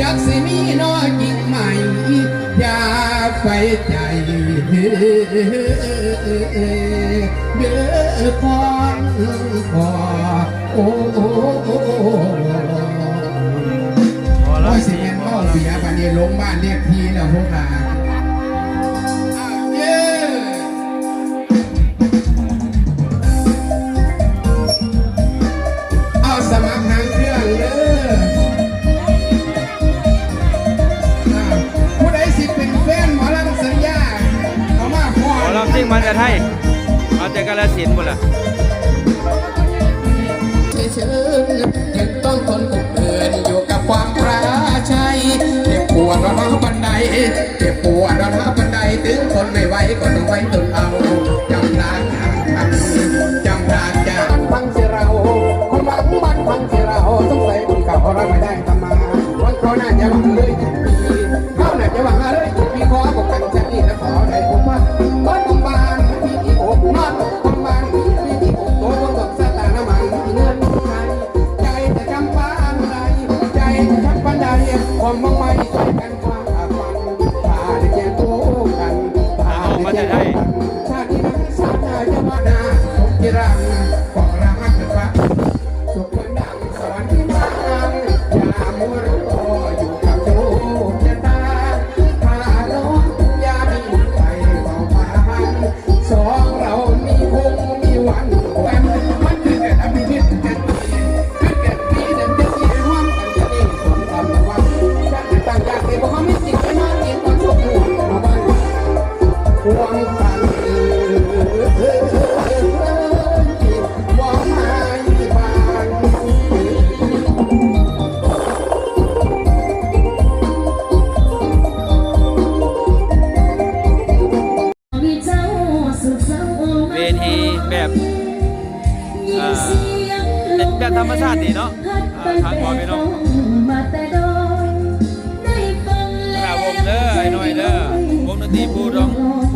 จักสิมีน้อจริงใหม่อย่าไฟใจเดือคอนคอโอ้โอ้โอ้สิแม่นก็เสียบันนี้ลงบ้านเรียกพี่แล้วพวกเา มาแต่ไทยอาแต่กระสินบุล่ะ One more. เวทีแบบเป็นแบบธรรมชาติดีเนาะทางบอไปเนาะงขาวงเด้อไอ้น้อยเด้อวงดนตรีผู้ร้อง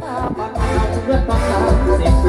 หน้าปัญหาเลือดปัาสิ